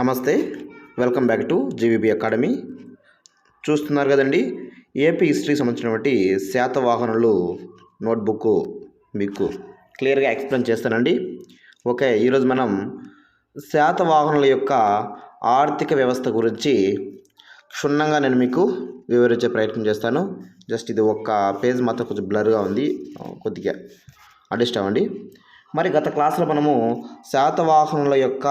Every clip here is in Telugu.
నమస్తే welcome back to GVB academy. చూస్తున్నారు కదండి ఏపీ హిస్టరీకి సంబంధించినటువంటి శాతవాహనులు నోట్బుక్ మీకు క్లియర్గా ఎక్స్ప్లెయిన్ చేస్తానండి. ఓకే ఈరోజు మనం శాతవాహనుల యొక్క ఆర్థిక వ్యవస్థ గురించి క్షుణ్ణంగా నేను మీకు వివరించే ప్రయత్నం చేస్తాను. జస్ట్ ఇది ఒక్క పేజ్ మాత్రం కొంచెం బ్లర్గా ఉంది కొద్దిగా అడ్జస్ట్ అవ్వండి. మరి గత క్లాసులో మనము శాతవాహనుల యొక్క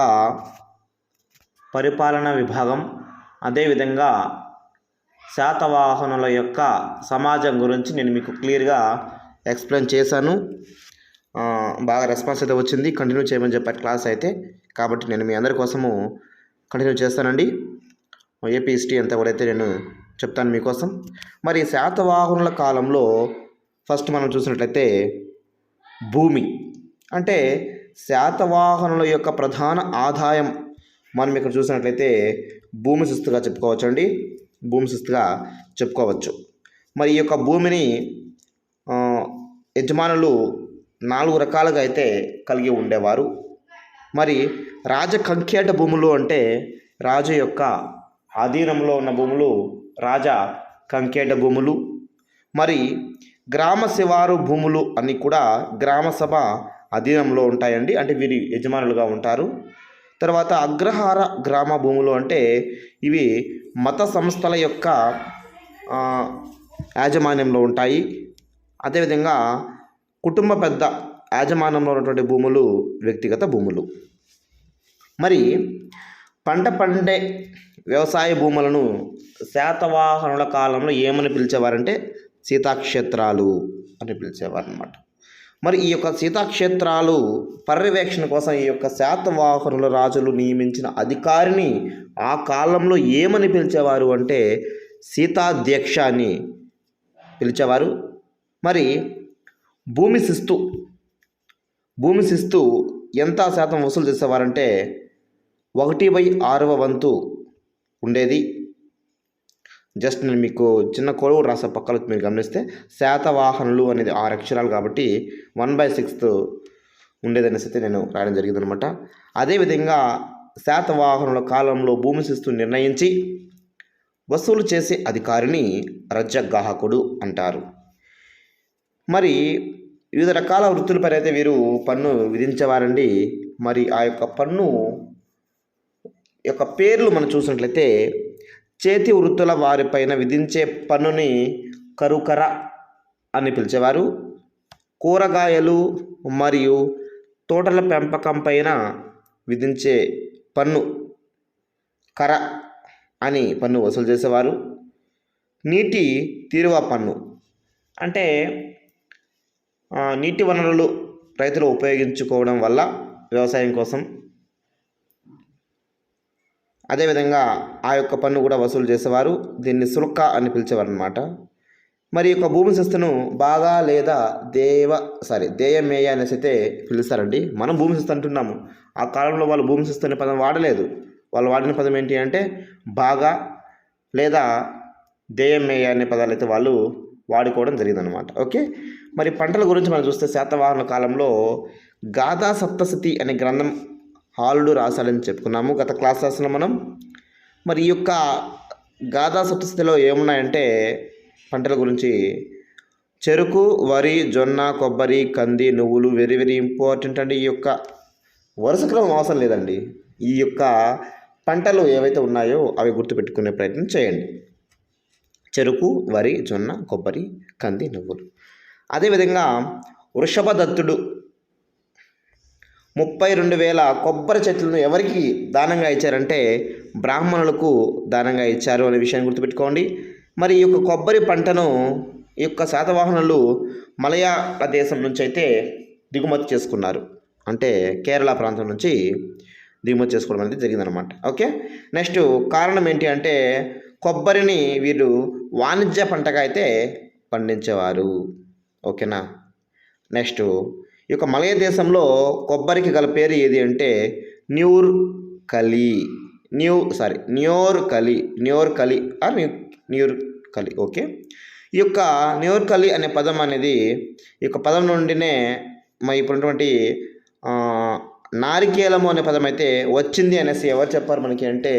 పరిపాలన విభాగం. అదేవిధంగా శాతవాహనుల యొక్క సమాజం గురించి నేను మీకు క్లియర్గా ఎక్స్ప్లెయిన్ చేశాను. బాగా రెస్పాన్స్ అయితే వచ్చింది. కంటిన్యూ చేయమని చెప్పారు క్లాస్ అయితే. కాబట్టి నేను మీ అందరి కోసము కంటిన్యూ చేస్తానండి. ఏపీ హిస్టరీ అంతా కూడా అయితే నేను చెప్తాను మీకోసం. మరి శాతవాహనుల కాలంలో ఫస్ట్ మనం చూసినట్లయితే భూమి. అంటే శాతవాహనుల యొక్క ప్రధాన ఆదాయం మనం ఇక్కడ చూసినట్లయితే భూమి శిస్తుగా చెప్పుకోవచ్చు అండి భూమి శిస్తుగా చెప్పుకోవచ్చు. మరి ఈ యొక్క భూమిని యజమానులు నాలుగు రకాలుగా అయితే కలిగి ఉండేవారు. మరి రాజ కంకేట భూములు అంటే రాజు యొక్క అధీనంలో ఉన్న భూములు రాజ కంకేట భూములు. మరి గ్రామ శివారు భూములు అని కూడా గ్రామ సభ అధీనంలో ఉంటాయండి. అంటే వీరి యజమానులుగా ఉంటారు. తర్వాత అగ్రహార గ్రామ భూములు అంటే ఇవి మత సంస్థల యొక్క యాజమాన్యంలో ఉంటాయి. అదేవిధంగా కుటుంబ పెద్ద యాజమాన్యంలో ఉన్నటువంటి భూములు వ్యక్తిగత భూములు. మరి పంట పండే వ్యవసాయ భూములను శాతవాహనుల కాలంలో ఏమని పిలిచేవారంటే సీతాక్షేత్రాలు అని పిలిచేవారు అనమాట మరి ఈ యొక్క సీతాక్షేత్రాలు పర్యవేక్షణ కోసం ఈ యొక్క శాతవాహనుల రాజులు నియమించిన అధికారిని ఆ కాలంలో ఏమని పిలిచేవారు అంటే సీతాధ్యక్ష అని పిలిచేవారు. మరి భూమి శిస్తు భూమి శిస్తు ఎంత శాతం వసూలు చేసేవారంటే ఒకటి బై ఆరవ వంతు ఉండేది. జస్ట్ నేను మీకు చిన్న కొడువు రాసే పక్కన మీరు గమనిస్తే శాతవాహనులు అనేది ఆరు అక్షరాలు కాబట్టి వన్ బై సిక్స్త్ ఉండేదనేసి అయితే నేను రాయడం జరిగిందనమాట. అదేవిధంగా శాతవాహనుల కాలంలో భూమి శిస్తు నిర్ణయించి వసూలు చేసే అధికారిని రజ్జగ్గాహకుడు అంటారు. మరి వివిధ రకాల వృత్తులపై అయితే వీరు పన్ను విధించేవారండి. మరి ఆ యొక్క పన్ను యొక్క పేర్లు మనం చూసినట్లయితే చేతి వృత్తుల వారిపైన విధించే పన్నుని కరుకర అని పిలిచేవారు. కూరగాయలు మరియు తోటల పెంపకం పైన విధించే పన్ను కర అని పన్ను వసూలు చేసేవారు. నీటి తీరువ పన్ను అంటే నీటి వనరులు రైతులు ఉపయోగించుకోవడం వల్ల వ్యవసాయం కోసం అదేవిధంగా ఆ యొక్క పన్ను కూడా వసూలు చేసేవారు. దీన్ని సుల్క అని పిలిచేవారు అనమాట మరి యొక్క భూమి శిస్తును బాగా లేదా దేవ సారీ దేయమేయ అనేసి అయితే పిలుస్తారండి. మనం భూమి శిస్తు అంటున్నాము. ఆ కాలంలో వాళ్ళు భూమి శిస్తు అనే పదం వాడలేదు. వాళ్ళు వాడిన పదం ఏంటి అంటే బాగా లేదా దేయమేయ అనే పదాలు అయితే వాళ్ళు వాడుకోవడం జరిగిందనమాట ఓకే? మరి పంటల గురించి మనం చూస్తే శాతవాహన కాలంలో గాథా సప్తశతి అనే గ్రంథం హాలుడు రాశాడని చెప్పుకున్నాము. గత క్లాస్ రాసిన మనం. మరి ఈ యొక్క గాథా సప్తస్థితిలో ఏమున్నాయంటే పంటల గురించి. చెరుకు వరి జొన్న కొబ్బరి కంది నువ్వులు వెరీ వెరీ ఇంపార్టెంట్ అండి. ఈ యొక్క వరుస క్రమం అవసరం లేదండి. ఈ యొక్క పంటలు ఏవైతే ఉన్నాయో అవి గుర్తుపెట్టుకునే ప్రయత్నం చేయండి. చెరుకు వరి జొన్న కొబ్బరి కంది నువ్వులు. అదేవిధంగా వృషభదత్తుడు ముప్పై రెండు వేల కొబ్బరి చెట్లను ఎవరికి దానంగా ఇచ్చారంటే బ్రాహ్మణులకు దానంగా ఇచ్చారు అనే విషయాన్ని గుర్తుపెట్టుకోండి. మరి ఈ యొక్క కొబ్బరి పంటను ఈ యొక్క శాతవాహనులు మలయాళ దేశం నుంచి అయితే దిగుమతి చేసుకున్నారు. అంటే కేరళ ప్రాంతం నుంచి దిగుమతి చేసుకోవడం అనేది జరిగిందనమాట ఓకే? నెక్స్ట్ కారణం ఏంటి అంటే కొబ్బరిని వీరు వాణిజ్య పంటగా అయితే పండించేవారు. ఓకేనా? నెక్స్ట్ యొక్క మలయ దేశంలో కొబ్బరికి గల పేరు ఏది అంటే న్యూర్ కలి. న్యూ సారీ న్యూర్ కలి. న్యూర్ కలి ఆర్ న్యూ న్యూర్ కలి ఓకే ఈ యొక్క న్యూర్ కలి అనే పదం అనేది ఈ యొక్క పదం నుండినే మా ఇప్పుడున్నటువంటి నారికేలము అనే పదం అయితే వచ్చింది అనేసి ఎవరు చెప్పారు మనకి అంటే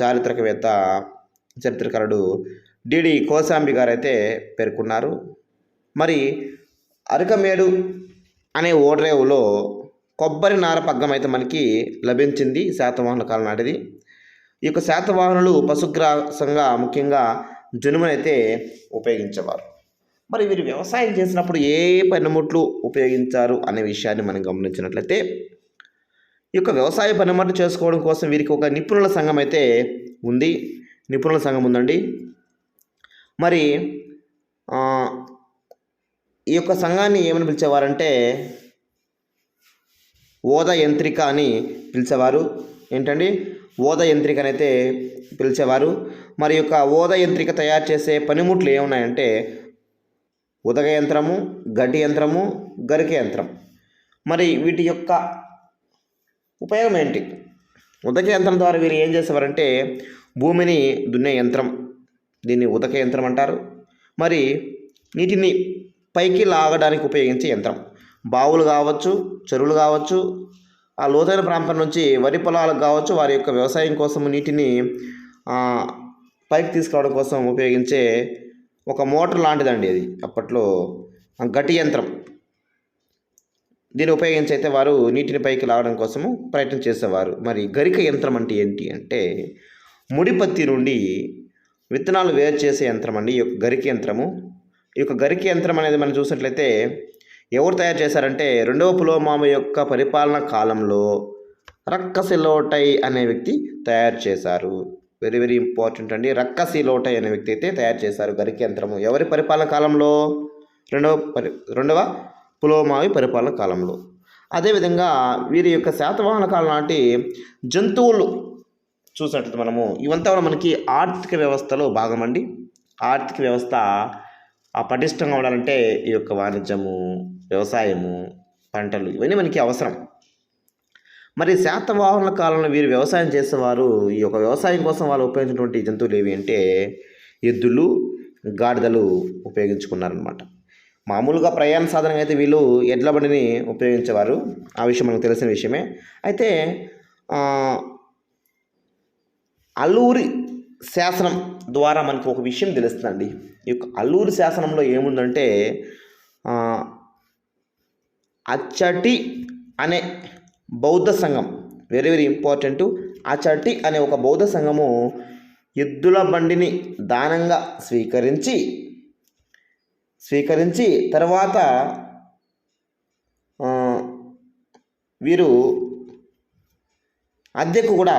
చారిత్రకవేత్త చరిత్రకారుడు డిడి కోసాంబి గారు అయితే పేర్కొన్నారు. మరి అరకమేడు అనే ఓడరేవులో కొబ్బరి నార పగ్గం అయితే మనకి లభించింది శాతవాహన కాలం నాటిది. ఈ యొక్క శాతవాహనులు పశుగ్రాసంగా ముఖ్యంగా జనుమనైతే ఉపయోగించేవారు. మరి వీరు వ్యవసాయం చేసినప్పుడు ఏ పనిముట్లు ఉపయోగించారు అనే విషయాన్ని మనం గమనించినట్లయితే ఈ యొక్క వ్యవసాయ పనిముట్లు చేసుకోవడం కోసం వీరికి ఒక నిపుణుల సంఘం అయితే ఉంది. నిపుణుల సంఘం ఉందండి. మరి ఈ యొక్క సంఘాన్ని ఏమని పిలిచేవారంటే ఓద యంత్రిక అని పిలిచేవారు. ఏంటండి? ఓద యంత్రిక అయితే పిలిచేవారు. మరి యొక్క ఓద యంత్రిక తయారు చేసే పనిముట్లు ఏమున్నాయంటే ఉదక యంత్రము గడ్డి యంత్రము గరిక యంత్రం. మరి వీటి యొక్క ఉపయోగం ఏంటి? ఉదక యంత్రం ద్వారా వీరు ఏం చేసేవారంటే భూమిని దున్నే యంత్రం. దీన్ని ఉదక యంత్రం అంటారు. మరి నీటిని పైకి లాగడానికి ఉపయోగించే యంత్రం. బావులు కావచ్చు చెరువులు కావచ్చు ఆ లోతైన ప్రాంతం నుంచి వరి పొలాలకు కావచ్చు వారి యొక్క వ్యవసాయం కోసం నీటిని పైకి తీసుకురావడం కోసం ఉపయోగించే ఒక మోటార్ లాంటిదండి అది. అప్పట్లో గట్టి యంత్రం. దీన్ని ఉపయోగించి అయితే వారు నీటిని పైకి లాగడం కోసము ప్రయత్నం చేసేవారు. మరి గరిక యంత్రం అంటే ఏంటి అంటే ముడిపత్తి నుండి విత్తనాలు వేరు చేసే యంత్రం అండి. ఈ యొక్క గరిక యంత్రము ఈ యొక్క గరిక యంత్రం అనేది మనం చూసినట్లయితే ఎవరు తయారు చేశారంటే రెండవ పులోమామ యొక్క పరిపాలన కాలంలో రక్కసిలోటై అనే వ్యక్తి తయారు చేశారు. వెరీ వెరీ ఇంపార్టెంట్ అండి. రక్కసిలోటై అనే వ్యక్తి అయితే తయారు చేశారు గరిక యంత్రము. ఎవరి పరిపాలన కాలంలో? రెండవ పరి రెండవ పులోమావి పరిపాలన కాలంలో. అదేవిధంగా వీరి యొక్క శాతవాహన కాలం నాటి జంతువులు చూసినట్లయితే మనము ఇవంతా కూడా మనకి ఆర్థిక వ్యవస్థలో భాగమండి ఆర్థిక వ్యవస్థ ఆ పటిష్టంగా ఉండాలంటే ఈ యొక్క వాణిజ్యము వ్యవసాయము పంటలు ఇవన్నీ మనకి అవసరం. మరి శాతవాహనుల కాలంలో వీరు వ్యవసాయం చేసేవారు ఈ యొక్క వ్యవసాయం కోసం వాళ్ళు ఉపయోగించినటువంటి జంతువులు ఏవి అంటే ఎద్దులు గాడిదలు ఉపయోగించుకున్నారనమాట మామూలుగా ప్రయాణ సాధనంగా అయితే వీళ్ళు ఎడ్ల బండిని ఉపయోగించేవారు. ఆ విషయం మనకు తెలిసిన విషయమే. అయితే అల్లూరి శాసనం ద్వారా మనకు ఒక విషయం తెలుస్తుందండి. ఈ యొక్క అల్లూరి శాసనంలో ఏముందంటే అచ్చటి అనే బౌద్ధ సంఘం. వెరీ వెరీ ఇంపార్టెంట్ అచ్చటి అనే ఒక బౌద్ధ సంఘము ఎద్దుల బండిని దానంగా స్వీకరించి స్వీకరించి తర్వాత వీరు అద్దెకు కూడా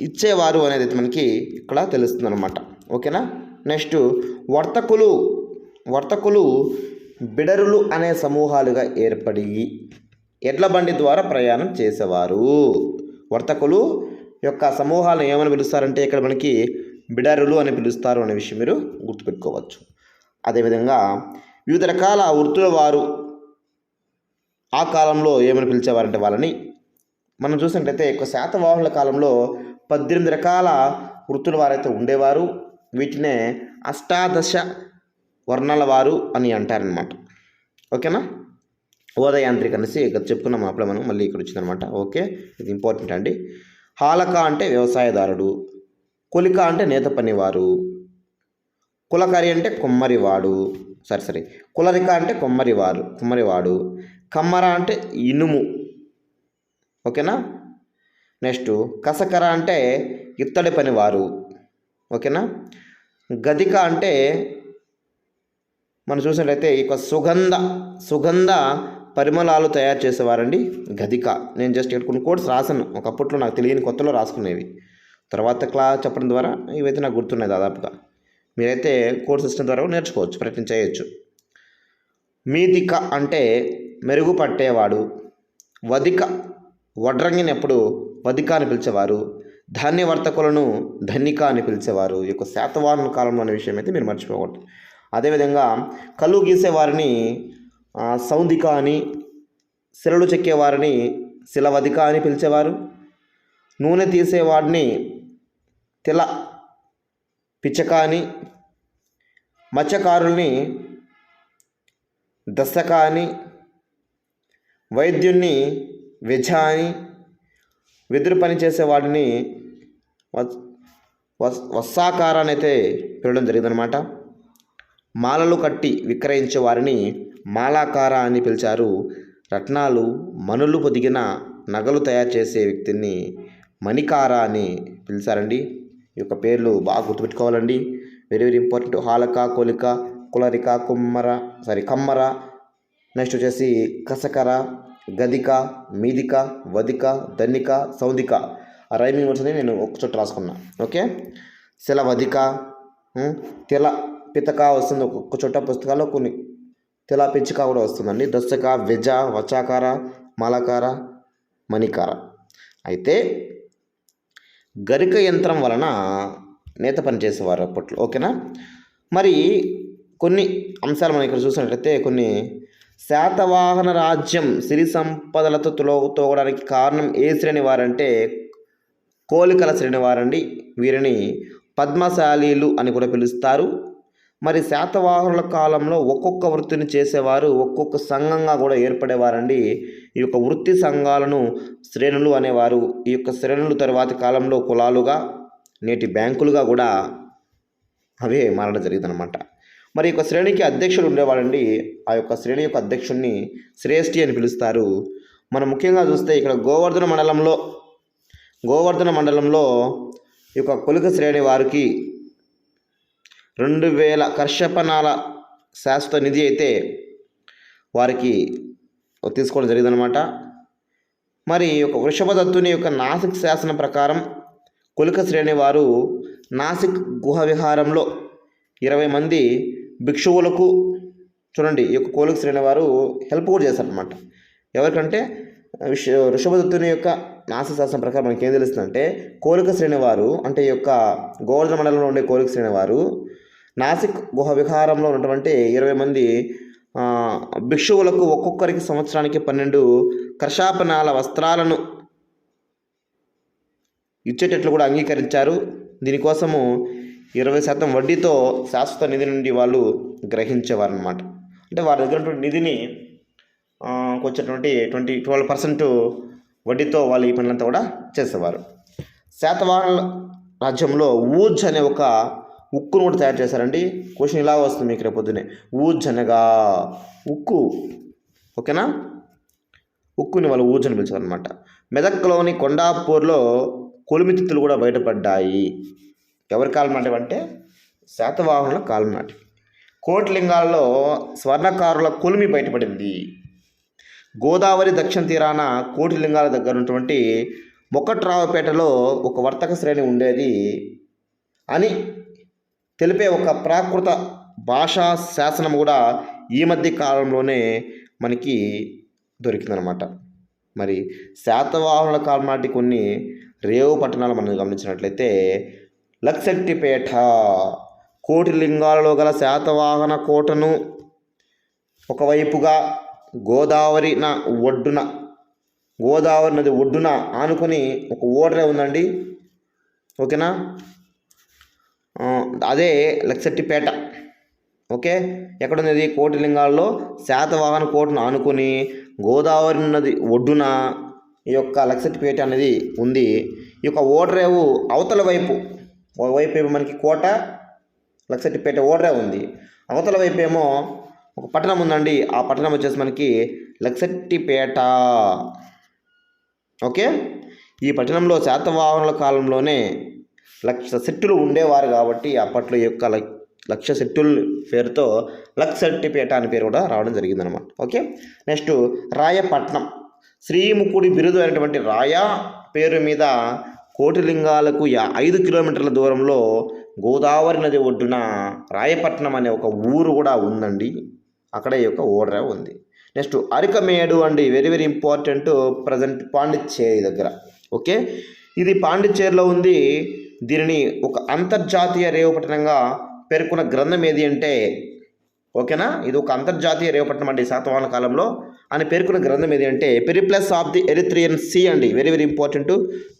ఇచ్చేవారు అనేది అయితే మనకి ఇక్కడ తెలుస్తుంది అనమాట ఓకేనా? నెక్స్ట్ వర్తకులు వర్తకులు బిడరులు అనే సమూహాలుగా ఏర్పడి ఎడ్ల బండి ద్వారా ప్రయాణం చేసేవారు. వర్తకులు యొక్క సమూహాలను ఏమని పిలుస్తారంటే ఇక్కడ మనకి బిడరులు అని పిలుస్తారు అనే విషయం మీరు గుర్తుపెట్టుకోవచ్చు. అదేవిధంగా వివిధ రకాల వృత్తుల వారు ఆ కాలంలో ఏమని పిలిచేవారంటే వాళ్ళని మనం చూసినట్లయితే ఎక్కువ శాతవాహనుల కాలంలో పద్దెనిమిది రకాల వృత్తుల వారైతే ఉండేవారు. వీటినే అష్టాదశ వర్ణాల వారు అని అంటారనమాట ఓకేనా? ఓదయాంత్రిక అనేసి ఇక్కడ చెప్పుకున్నాం అప్పుడే మనం మళ్ళీ ఇక్కడ వచ్చిందనమాట ఓకే ఇది ఇంపార్టెంట్ అండి. హాలక అంటే వ్యవసాయదారుడు కొలిక అంటే నేత పనివారు కులకరి అంటే కొమ్మరివాడు సరే సరే కులరిక అంటే కొమ్మరివారు కుమ్మరివాడు కమ్మర అంటే ఇనుము. ఓకేనా? నెక్స్ట్ కసకర అంటే ఇత్తడి పనివారు. ఓకేనా? గదిక అంటే మనం చూసినట్లయితే ఈ యొక్క సుగంధ సుగంధ పరిమళాలు తయారు చేసేవారండి గదిక నేను జస్ట్ ఇక్కడ కొన్ని కోడ్స్ రాసాను ఒకప్పట్లో నాకు తెలియని కొత్తలో రాసుకునేవి. తర్వాత క్లాస్ చెప్పడం ద్వారా ఇవైతే నాకు గుర్తున్నాయి దాదాపుగా. మీరైతే కోర్స్ సిస్టమ్ ద్వారా నేర్చుకోవచ్చు ప్రయత్నం చేయొచ్చు. మీదిక అంటే మెరుగుపట్టేవాడు. వదిక వడ్రంగినప్పుడు పదిక అని పిలిచేవారు ధాన్యవర్తకులను ధన్నిక అని పిలిచేవారు. ఈ యొక్క శాతవాహన కాలంలో అనే విషయం అయితే మీరు మర్చిపోకూడదు. అదేవిధంగా కళ్ళు గీసేవారిని సౌందిక అని శిలలు చెక్కేవారిని శిలవధిక అని పిలిచేవారు. నూనె తీసేవాడిని తిల పిచ్చక అని మత్స్యకారుల్ని దశక అని వైద్యుణ్ణి వెజ అని వెదురు పని చేసే వాడిని వస్ వస్ అయితే పిలవడం జరిగిందనమాట మాలలు కట్టి విక్రయించే వారిని మాలాకార అని పిలిచారు. రత్నాలు మనులు పొదిగిన నగలు తయారు చేసే వ్యక్తిని మణికార అని పిలిచారండి. ఈ యొక్క పేర్లు బాగా గుర్తుపెట్టుకోవాలండి. Very very important. హాలక కొలిక కులరిక కుమ్మర సారీ కమ్మర. నెక్స్ట్ వచ్చేసి కసకర గదిక మీదిక వదిక ధనిక సౌదిక. ఆ రైమింగ్ వర్డ్స్ని నేను ఒక చోట రాసుకున్నా. ఓకే? శిలవదిక వధిక తెల పితక వస్తుంది ఒక్కొక్క చోట పుస్తకాల్లో కొన్ని తెల పిచ్చిక కూడా వస్తుందండి. దశక వెజ వచాకార మలకార మణికార. అయితే గరిక యంత్రం వలన నేత పని చేసేవారు అప్పట్లో. ఓకేనా? మరి కొన్ని అంశాలు మనం ఇక్కడ చూసినట్లయితే కొన్ని శాతవాహన రాజ్యం సిరి సంపదలతో తులవుతోగడానికి కారణం ఏ శ్రేణి వారంటే కోలికల శ్రేణి వారండి వీరిని పద్మశాలీలు అని కూడా పిలుస్తారు. మరి శాతవాహనుల కాలంలో ఒక్కొక్క వృత్తిని చేసేవారు ఒక్కొక్క సంఘంగా కూడా ఏర్పడేవారండి. ఈ యొక్క వృత్తి సంఘాలను శ్రేణులు అనేవారు. ఈ యొక్క శ్రేణులు తర్వాతి కాలంలో కులాలుగా నేటి బ్యాంకులుగా కూడా అవే మారడం జరిగిందనమాట మరి యొక్క శ్రేణికి అధ్యక్షుడు ఉండేవాడండి. ఆ యొక్క శ్రేణి యొక్క అధ్యక్షుడిని శ్రేష్ఠి అని పిలుస్తారు. మనం ముఖ్యంగా చూస్తే ఇక్కడ గోవర్ధన మండలంలో గోవర్ధన మండలంలో ఈ యొక్క కొలిక శ్రేణి వారికి రెండు వేల కర్షపనాల శాశ్వత నిధి అయితే వారికి తీసుకోవడం జరిగిందనమాట మరి ఒక వృషభదత్తుని యొక్క నాసిక్ శాసనం ప్రకారం కొలిక శ్రేణి వారు నాసిక్ గుహ విహారంలో ఇరవై మంది భిక్షువులకు చూడండి ఈ యొక్క కోలిక శ్రేణి వారు హెల్ప్ కూడా చేశారనమాట ఎవరికంటే విష ఋషభదత్తుని యొక్క నాసిక ప్రకారం మనకి ఏం తెలుస్తుందంటే కోలిక శ్రేణి వారు అంటే ఈ యొక్క గోవర్ధన మండలంలో ఉండే కోలిక శ్రేణి వారు నాసిక్ గుహ విహారంలో ఉన్నటువంటి ఇరవై మంది భిక్షువులకు ఒక్కొక్కరికి సంవత్సరానికి పన్నెండు కర్షాపనాల వస్త్రాలను ఇచ్చేటట్లు కూడా అంగీకరించారు. దీనికోసము ఇరవై శాతం వడ్డీతో శాశ్వత నిధి నుండి వాళ్ళు గ్రహించేవారు అనమాట అంటే వారి దగ్గర నిధిని వచ్చేటువంటి ట్వంటీ ట్వెల్వ్ పర్సెంట్ వడ్డీతో వాళ్ళు ఈ పనులంతా కూడా చేసేవారు. శాతవాహన రాజ్యంలో ఊజ్ అనే ఒక ఉక్కును కూడా తయారు చేశారండి. క్వశ్చన్ ఇలా వస్తుంది మీకు రేపు పొద్దునే ఊజ్ అనగా ఉక్కు. ఓకేనా? ఉక్కుని వాళ్ళు ఊజ్ అని పిలిచారు అనమాట మెదక్లోని కొండాపూర్లో కొలిమితిత్తులు కూడా బయటపడ్డాయి. ఎవరి కాలమాటం అంటే శాతవాహనుల కాలం కోటిలింగాల్లో స్వర్ణకారుల కొలిమి బయటపడింది. గోదావరి దక్షిణ తీరాన కోటిలింగాల దగ్గర ఉన్నటువంటి మొక్కట్రావుపేటలో ఒక వర్తక శ్రేణి ఉండేది అని తెలిపే ఒక ప్రాకృత భాషా శాసనం కూడా ఈ మధ్య కాలంలోనే మనకి దొరికిందనమాట మరి శాతవాహనుల కాలం నాటి కొన్ని రేవు పట్టణాలు మనం గమనించినట్లయితే లక్సెట్టిపేట కోటిలింగాలలో గల శాతవాహన కోటను ఒకవైపుగా గోదావరి నా ఒడ్డున గోదావరి నది ఒడ్డున ఆనుకొని ఒక ఓడరే ఉందండి. ఓకేనా? అదే లక్సెట్టిపేట ఓకే? ఎక్కడ ఉన్నది కోటిలింగాల్లో శాతవాహన కోటను ఆనుకొని గోదావరి నది ఒడ్డున ఈ యొక్క లక్సెట్టిపేట అనేది ఉంది. ఈ యొక్క ఓడరేవు అవతల వైపు ఒకవైపు ఏమో మనకి కోట లక్సెట్టిపేట ఓడ్రా ఉంది. అవతల వైపు ఏమో ఒక పట్టణం ఉందండి. ఆ పట్టణం వచ్చేసి మనకి లక్సట్టిపేట ఓకే? ఈ పట్టణంలో శాతవాహనుల కాలంలోనే లక్ష సెట్టులు ఉండేవారు కాబట్టి అప్పట్లో ఈ యొక్క లక్- లక్ష సెట్టుల పేరుతో లక్సట్టిపేట అని పేరు కూడా రావడం జరిగిందనమాట ఓకే? నెక్స్ట్ రాయపట్నం. శ్రీముఖుడి బిరుదు అయినటువంటి రాయ పేరు మీద కోటిలింగాలకు యా- ఐదు కిలోమీటర్ల దూరంలో గోదావరి నది ఒడ్డున రాయపట్నం అనే ఒక ఊరు కూడా ఉందండి. అక్కడ ఈ యొక్క ఓడర ఉంది. నెక్స్ట్ అరికమేడు అండి. Very very important present Pondicherry దగ్గర. ఓకే? ఇది పాండిచ్చేరిలో ఉంది. దీనిని ఒక అంతర్జాతీయ రేవపట్టణంగా పేర్కొన్న గ్రంథం ఏది అంటే ఓకేనా? ఇది ఒక అంతర్జాతీయ రేపట్నం అండి శాతవాహన కాలంలో. అని పేర్కొన్న గ్రంథం ఏది అంటే Periplus of the Erythraean Sea అండి. Very very important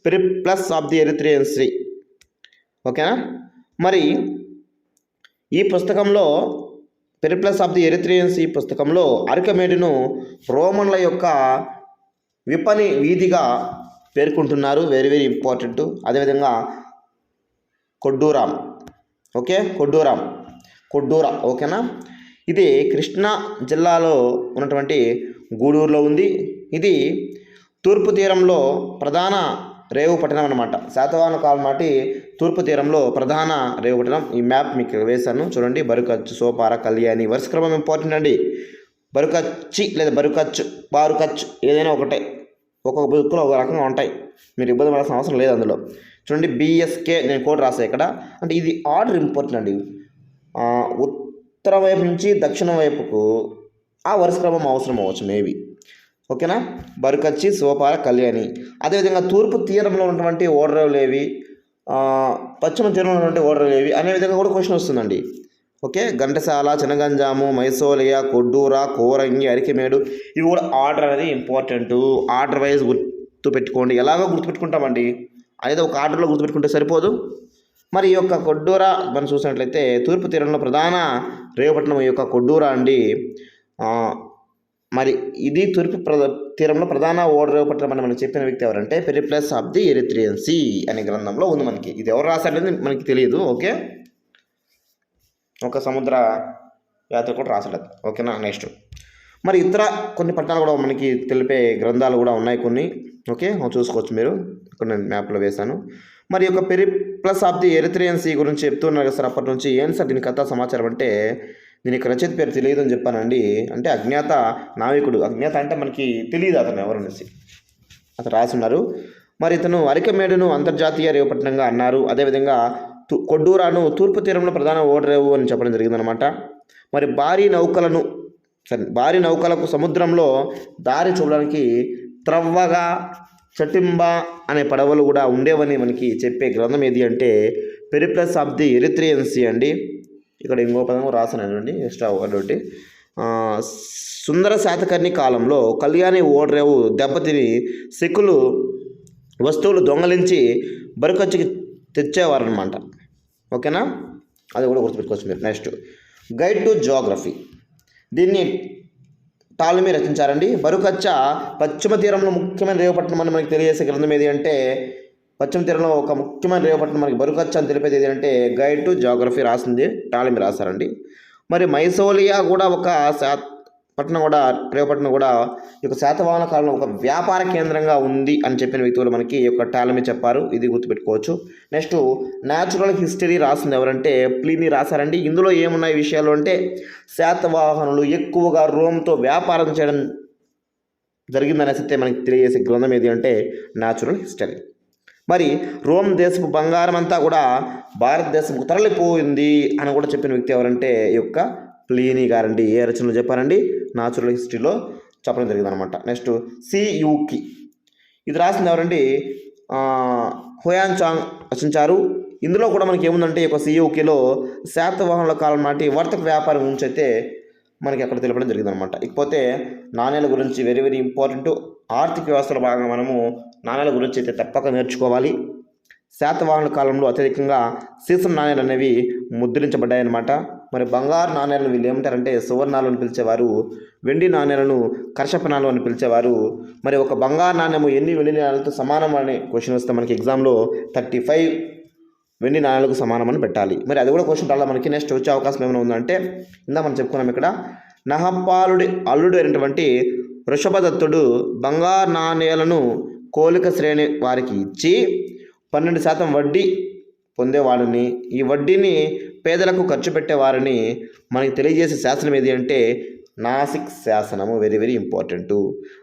Periplus of the Erythraean Sea ఓకేనా? మరి ఈ పుస్తకంలో పెరిప్లస్ ఆఫ్ ది ఎరిత్రియన్స్ ఈ పుస్తకంలో అరికమేడును రోమన్ల యొక్క విపణి వీధిగా పేర్కొంటున్నారు. వెరీ వెరీ ఇంపార్టెంట్ అదేవిధంగా కొడ్డూరాం. ఓకే? కొడ్డూరాం. కొడ్డూర. ఓకేనా? ఇది కృష్ణా జిల్లాలో ఉన్నటువంటి గూడూరులో ఉంది. ఇది తూర్పు తీరంలో ప్రధాన రేవు పట్టణం అనమాట శాతవాహన కాలం నాటి తూర్పు తీరంలో ప్రధాన రేవు పట్టణం. ఈ మ్యాప్ మీకు వేశాను. చూడండి బరుకచ్చు సోపార కళ్యాణి వరుస క్రమం ఇంపార్టెంట్ అండి. బరుకచ్చి లేదా బరుకచ్చు బారుకచ్చు ఏదైనా ఒకటే. ఒక్కొక్క బుక్లో ఒక రకంగా ఉంటాయి. మీరు ఇబ్బంది పడాల్సిన అవసరం లేదు అందులో. చూడండి బిఎస్కే నేను కోడ్ రాసా ఇక్కడ. అంటే ఇది ఆర్డర్ ఇంపార్టెంట్ అండి. ఉత్తరం వైపు నుంచి దక్షిణం వైపుకు ఆ వరుస క్రమం అవసరం అవ్వచ్చు మేబీ ఓకేనా బరుకచ్చి సోపాల కళ్యాణి. అదేవిధంగా తూర్పు తీరంలో ఉన్నటువంటి ఓడరేవులు ఏవి? పశ్చిమ తీరంలో ఉన్నటువంటి ఓడరేవులు ఏవి? అనే విధంగా కూడా క్వశ్చన్ వస్తుందండి. ఓకే ఘంటసాల చినగంజాము మైసోలియ కొడ్డూర కోరంగి అరికెమేడు ఇవి కూడా ఆర్డర్ అనేది ఇంపార్టెంట్ ఆర్డర్ వైజ్ గుర్తు పెట్టుకోండి. ఎలాగో గుర్తుపెట్టుకుంటామండి అనేది ఒక ఆర్డర్లో గుర్తుపెట్టుకుంటే సరిపోదు. మరి ఈ యొక్క కొడ్డూర మనం చూసినట్లయితే తూర్పు తీరంలో ప్రధాన రేవపట్నం ఈ యొక్క కొడ్డూర అండి. మరి ఇది తూర్పు ప్ర తీరంలో ప్రధాన ఓడ రేవపట్నం అని మనకు చెప్పిన వ్యక్తి ఎవరంటే పెరిప్లస్ ఆఫ్ ది ఎరిత్రియన్సీ అనే గ్రంథంలో ఉంది మనకి. ఇది ఎవరు రాశాడనేది మనకి తెలియదు ఓకే? ఒక సముద్ర యాత్ర కూడా రాశాడు ఓకేనా? నెక్స్ట్. మరి ఇతర కొన్ని పట్టణాలు కూడా మనకి తెలిపే గ్రంథాలు కూడా ఉన్నాయి కొన్ని ఓకే? చూసుకోవచ్చు మీరు. ఇక్కడ నేను మ్యాప్లో వేశాను. మరి యొక్క Periplus of the Erythraean Sea గురించి చెప్తున్నారు కదా సార్. అప్పటి నుంచి ఏం సార్ దీని కథ సమాచారం అంటే దీనికి రచయిత పేరు తెలియదు అని చెప్పానండి. అంటే అజ్ఞాత నావికుడు అజ్ఞాత అంటే మనకి తెలియదు అతను ఎవరు అతను రాసున్నారు మరి ఇతను అరికమేడును అంతర్జాతీయ రేవుపట్నంగా అన్నారు. అదేవిధంగా కొడ్డూరాను తూర్పు తీరంలో ప్రధాన ఓడరేవు అని చెప్పడం జరిగిందనమాట మరి భారీ నౌకలను సరే భారీ నౌకలకు సముద్రంలో దారి చూడడానికి త్రవ్వగా చటింబ అనే పడవలు కూడా ఉండేవని మనకి చెప్పే గ్రంథం ఏది అంటే పెరిప్లస్ ఆఫ్ ది ఎరిత్రియన్సీ అండి. ఇక్కడ ఇంకో పదం రాసానండి ఎక్స్ట్రా ఒకటి సుందర శాతకర్ణి కాలంలో కళ్యాణి ఓడరేవు దెబ్బతిని సిక్కులు వస్తువులు దొంగలించి బరుకొచ్చికి తెచ్చేవారనమాట ఓకేనా? అది కూడా గుర్తుపెట్టుకోవచ్చు మీరు. నెక్స్ట్ గైడ్ టు జోగ్రఫీ దీన్ని టాలమీ రచించారండి. బరుకచ్చ పశ్చిమ తీరంలో ముఖ్యమైన రేవపట్నం అని మనకి తెలియజేసే గ్రంథం ఏది అంటే పశ్చిమ తీరంలో ఒక ముఖ్యమైన రేవపట్నం మనకి బరుకచ్చ అని తెలిపేది ఏది అంటే గైడ్ టు జాగ్రఫీ రాసింది టాలమీ రాశారండి. మరి మైసోలియా కూడా ఒక శా పట్టణం కూడా రేవపట్నం కూడా ఈ యొక్క శాతవాహన కాలంలో ఒక వ్యాపార కేంద్రంగా ఉంది అని చెప్పిన వ్యక్తులు మనకి ఈ యొక్క టాలమీ చెప్పారు. ఇది గుర్తుపెట్టుకోవచ్చు. నెక్స్ట్ న్యాచురల్ హిస్టరీ రాసింది ఎవరంటే ప్లీని రాశారండి. ఇందులో ఏమున్నాయి విషయాలు అంటే శాతవాహనులు ఎక్కువగా రోమ్తో వ్యాపారం చేయడం జరిగిందనేసి అయితే మనకి తెలియజేసే గ్రంథం ఏది అంటే న్యాచురల్ హిస్టరీ మరి రోమ్ దేశపు బంగారం అంతా కూడా భారతదేశంకు తరలిపోయింది అని కూడా చెప్పిన వ్యక్తి ఎవరంటే ఈ యొక్క ప్లీనీ గారండి ఏ రచనలు చెప్పారండి? న్యాచురల్ హిస్టరీలో చెప్పడం జరిగింది అనమాట నెక్స్ట్ సియుకి ఇది రాసింది ఎవరండి? హోయాన్ హుయాన్ చాంగ్ రచించారు. ఇందులో కూడా మనకి ఏముందంటే ఈ యొక్క సియుకిలో శాతవాహనుల కాలం నాటి వర్తక వ్యాపారం గురించి అయితే మనకి అక్కడ తెలపడం జరిగింది అనమాట ఇకపోతే నాణ్యాల గురించి వెరీ వెరీ ఇంపార్టెంట్ ఆర్థిక వ్యవస్థలో భాగంగా మనము నాణ్యాల గురించి అయితే తప్పక నేర్చుకోవాలి. శాతవాహనుల కాలంలో అత్యధికంగా సీసం నాణ్యాలు అనేవి ముద్రించబడ్డాయన్నమాట. మరి బంగారు నాణ్యాలను వీళ్ళు ఏమంటారంటే సువర్ణాలు అని పిలిచేవారు వెండి నాణ్యాలను కర్షపణాలు అని పిలిచేవారు. మరి ఒక బంగారు నాణ్యము ఎన్ని వెండి నాణ్యాలతో సమానం అనే క్వశ్చన్ వస్తే మనకి ఎగ్జామ్లో థర్టీ ఫైవ్ వెండి నాణ్యాలకు సమానమని పెట్టాలి. మరి అది కూడా క్వశ్చన్ రాలా? మనకి నెక్స్ట్ వచ్చే అవకాశం ఏమైనా ఉందంటే ఇందా మనం చెప్పుకున్నాం ఇక్కడ నహపాలుడి అల్లుడు అయినటువంటి వృషభదత్తుడు బంగారు నాణ్యాలను కోలిక శ్రేణి వారికి ఇచ్చి పన్నెండు శాతం వడ్డీ పొందేవాడిని. ఈ వడ్డీని పేదలకు ఖర్చు పెట్టేవారిని మనకి తెలియజేసే శాసనం ఏది అంటే నాసిక్ శాసనము వెరీ వెరీ ఇంపార్టెంట్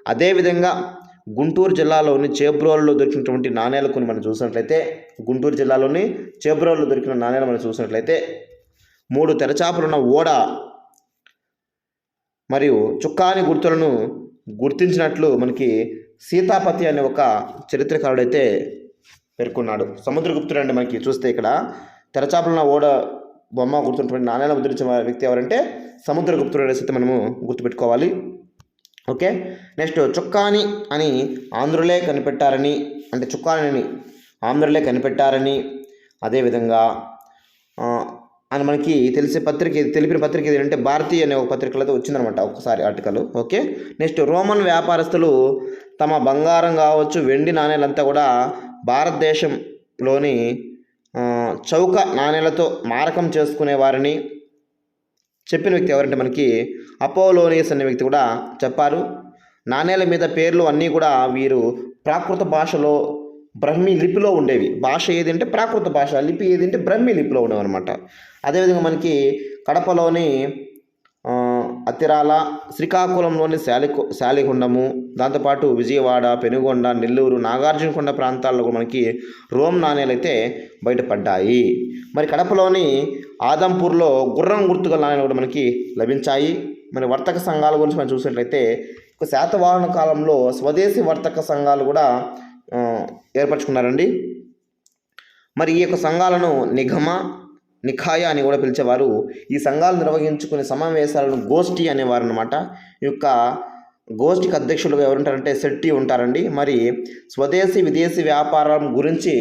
అదేవిధంగా గుంటూరు జిల్లాలోని చేబ్రోల్లో దొరికినటువంటి నాణ్యాలు కొన్ని మనం చూసినట్లయితే గుంటూరు జిల్లాలోని చేబ్రోల్లో దొరికిన నాణ్యాలు మనం చూసినట్లయితే మూడు తెరచాపలున్న ఓడ మరియు చుక్కాని గుర్తులను గుర్తించినట్లు మనకి సీతాపతి అనే ఒక చరిత్రకారుడైతే పేర్కొన్నాడు. సముద్రగుప్తుడు అండి మనకి. చూస్తే ఇక్కడ తెరచాపలున్న ఓడ బొమ్మ గుర్తున్నటువంటి నాణ్యాలను ముద్రించిన వ్యక్తి ఎవరంటే సముద్రగుప్తుడు అనేసి అయితే మనము గుర్తుపెట్టుకోవాలి. ఓకే? నెక్స్ట్ చుక్కాని అని ఆంధ్రులే కనిపెట్టారని అంటే చుక్కాని ఆంధ్రులే కనిపెట్టారని అదేవిధంగా అని మనకి తెలిసే పత్రిక తెలిపిన పత్రిక ఏంటంటే భారతీయ అనే ఒక పత్రికలతో అయితే వచ్చిందనమాట ఒకసారి ఆర్టికల్. ఓకే? నెక్స్ట్ రోమన్ వ్యాపారస్తులు తమ బంగారం కావచ్చు వెండి నాణేలంతా కూడా భారతదేశంలోని చౌక నాణేలతో మారకం చేసుకునే వారిని చెప్పిన వ్యక్తి ఎవరంటే మనకి అపోలోనియస్ అనే వ్యక్తి కూడా చెప్పారు. నాణేల మీద పేర్లు అన్నీ కూడా వీరు ప్రాకృత భాషలో బ్రహ్మి లిపిలో ఉండేవి. భాష ఏదంటే ప్రాకృత భాష లిపి ఏది అంటే బ్రహ్మి లిపిలో ఉండేవి అనమాట అదేవిధంగా మనకి కడపలోని అతిరాల శ్రీకాకుళంలోని శాలి శాలిగుండము దాంతోపాటు విజయవాడ పెనుగొండ నెల్లూరు నాగార్జునకొండ ప్రాంతాల్లో కూడా మనకి రోమ్ నాణేలు అయితే బయటపడ్డాయి. మరి కడపలోని ఆదంపూర్లో గుర్రం గుర్తుగల నాణేలు కూడా మనకి లభించాయి. మరి వర్తక సంఘాల గురించి మనం చూసినట్లయితే ఒక శాతవాహన కాలంలో స్వదేశీ వర్తక సంఘాలు కూడా ఏర్పరచుకున్నారండి. మరి ఈ యొక్క సంఘాలను నిఘమ నిఖాయ అని కూడా పిలిచేవారు. ఈ సంఘాలు నిర్వహించుకునే సమావేశాలను గోష్ఠి అనేవారు అనమాట ఈ యొక్క గోష్ఠికి అధ్యక్షులుగా ఎవరుంటారంటే శెట్టి ఉంటారండి. మరి స్వదేశీ విదేశీ వ్యాపారం గురించి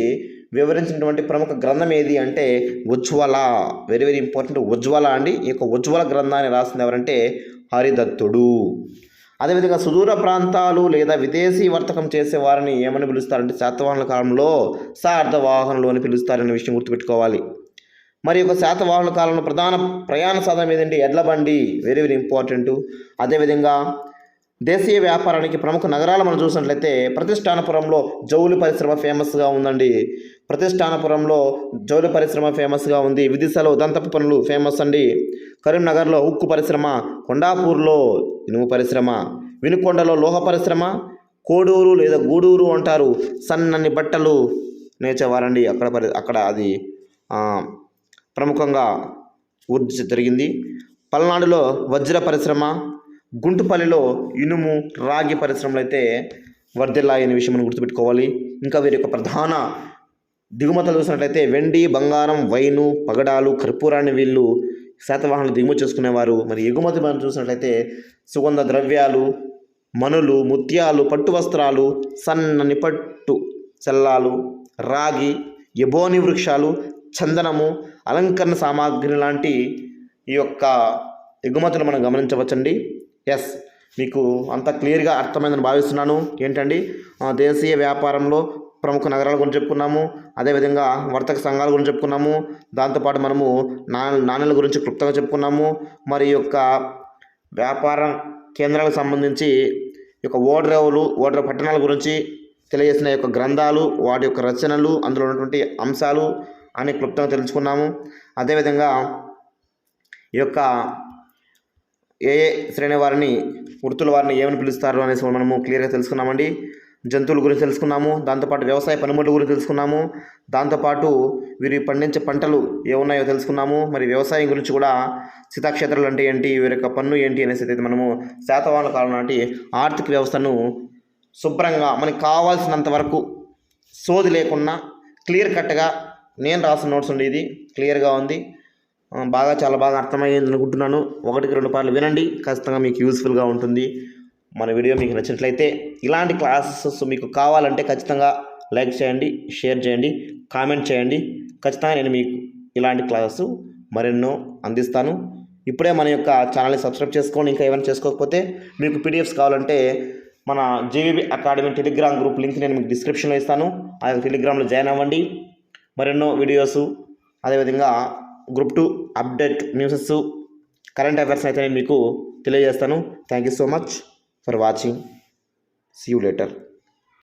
వివరించినటువంటి ప్రముఖ గ్రంథం ఏది అంటే Ujjwala very very important Ujjwala అండి. ఈ యొక్క ఉజ్వల గ్రంథాన్ని రాసింది ఎవరంటే హరిదత్తుడు. అదేవిధంగా సుదూర ప్రాంతాలు లేదా విదేశీ వర్తకం చేసే వారిని ఏమని పిలుస్తారంటే శాతవాహనుల కాలంలో సార్థవాహనులు అని పిలుస్తారనే విషయం గుర్తుపెట్టుకోవాలి. మరి యొక్క శాతవాహనుల కాలంలో ప్రధాన ప్రయాణ సాధనం ఏదండి? ఎడ్ల బండి. వెరీ వెరీ ఇంపార్టెంట్ అదేవిధంగా దేశీయ వ్యాపారానికి ప్రముఖ నగరాలు మనం చూసినట్లయితే ప్రతిష్టానపురంలో జౌలి పరిశ్రమ ఫేమస్గా ఉందండి. ప్రతిష్టానపురంలో జౌలి పరిశ్రమ ఫేమస్గా ఉంది. విదిశలో దంతపు పనులు ఫేమస్ అండి. కరీంనగర్లో ఉక్కు పరిశ్రమ కొండాపూర్లో ఇనుము పరిశ్రమ వినుకొండలో లోహ పరిశ్రమ కోడూరు లేదా గూడూరు అంటారు. సన్నని బట్టలు నేర్చేవారండి. అక్కడ పరి అక్కడ అది ప్రముఖంగా వృద్ధి జరిగింది. పల్నాడులో వజ్ర పరిశ్రమ గుంటుపల్లిలో ఇనుము రాగి పరిశ్రమలు అయితే వర్ధిల్లాయి అనే విషయం మనం గుర్తుపెట్టుకోవాలి. ఇంకా వీరి యొక్క ప్రధాన దిగుమతులు చూసినట్లయితే వెండి బంగారం వైను పగడాలు కర్పూరాన్ని వీళ్ళు శాతవాహనలు దిగుమతి చేసుకునేవారు. మరి ఎగుమతి మనం చూసినట్లయితే సుగంధ ద్రవ్యాలు మనులు ముత్యాలు పట్టు వస్త్రాలు సన్నని పట్టు చెల్లాలు రాగి ఎబోని వృక్షాలు చందనము అలంకరణ సామాగ్రి లాంటి ఈ యొక్క ఎగుమతులు మనం గమనించవచ్చండి. ఎస్ మీకు అంత క్లియర్గా అర్థమైందని భావిస్తున్నాను. ఏంటండి? దేశీయ వ్యాపారంలో ప్రముఖ నగరాల గురించి చెప్పుకున్నాము. అదేవిధంగా వర్తక సంఘాల గురించి చెప్పుకున్నాము. దాంతోపాటు మనము నా నాణ్యాల గురించి క్లుప్తంగా చెప్పుకున్నాము. మరి యొక్క వ్యాపార కేంద్రాలకు సంబంధించి ఈ యొక్క ఓడరేవులు ఓడర పట్టణాల గురించి తెలియజేసిన యొక్క గ్రంథాలు వాటి యొక్క రచనలు అందులో ఉన్నటువంటి అంశాలు అని క్లుప్తంగా తెలుసుకున్నాము. అదేవిధంగా ఈ యొక్క ఏ ఏ శ్రేణి వారిని వృత్తుల వారిని ఏమని పిలుస్తారు అనేసి మనము క్లియర్గా తెలుసుకున్నామండి. జంతువుల గురించి తెలుసుకున్నాము దాంతోపాటు వ్యవసాయ పనిముట్ల గురించి తెలుసుకున్నాము దాంతోపాటు వీరు పండించే పంటలు ఏమున్నాయో తెలుసుకున్నాము. మరి వ్యవసాయం గురించి కూడా సీతాక్షేత్రాలు అంటే ఏంటి వీరి యొక్క పన్ను ఏంటి అనేసి అయితే మనము శాతవాహన కాలం నాటి ఆర్థిక వ్యవస్థను శుభ్రంగా మనకి కావాల్సినంత వరకు సోది లేకుండా క్లియర్ కట్గా నేను రాసిన నోట్స్ ఉండి ఇది క్లియర్గా ఉంది. బాగా చాలా బాగా అర్థమయ్యింది అనుకుంటున్నాను. ఒకటికి రెండు పార్లు వినండి. ఖచ్చితంగా మీకు యూస్ఫుల్గా ఉంటుంది. మన వీడియో మీకు నచ్చినట్లయితే ఇలాంటి క్లాసెస్ మీకు కావాలంటే ఖచ్చితంగా లైక్ చేయండి షేర్ చేయండి కామెంట్ చేయండి. ఖచ్చితంగా నేను మీకు ఇలాంటి క్లాసెస్ మరెన్నో అందిస్తాను. ఇప్పుడే మన యొక్క ఛానల్ని సబ్స్క్రైబ్ చేసుకోండి ఇంకా ఏమైనా చేసుకోకపోతే మీకు పీడిఎఫ్స్ కావాలంటే మన JVB academy telegram group link నేను మీకు డిస్క్రిప్షన్లో ఇస్తాను. ఆ యొక్క టెలిగ్రామ్లో జాయిన్ అవ్వండి. మరెన్నో వీడియోస్ అదేవిధంగా group two update newses current affairs అయితే నేను మీకు తెలియజేస్తాను. Thank you so much for watching see you later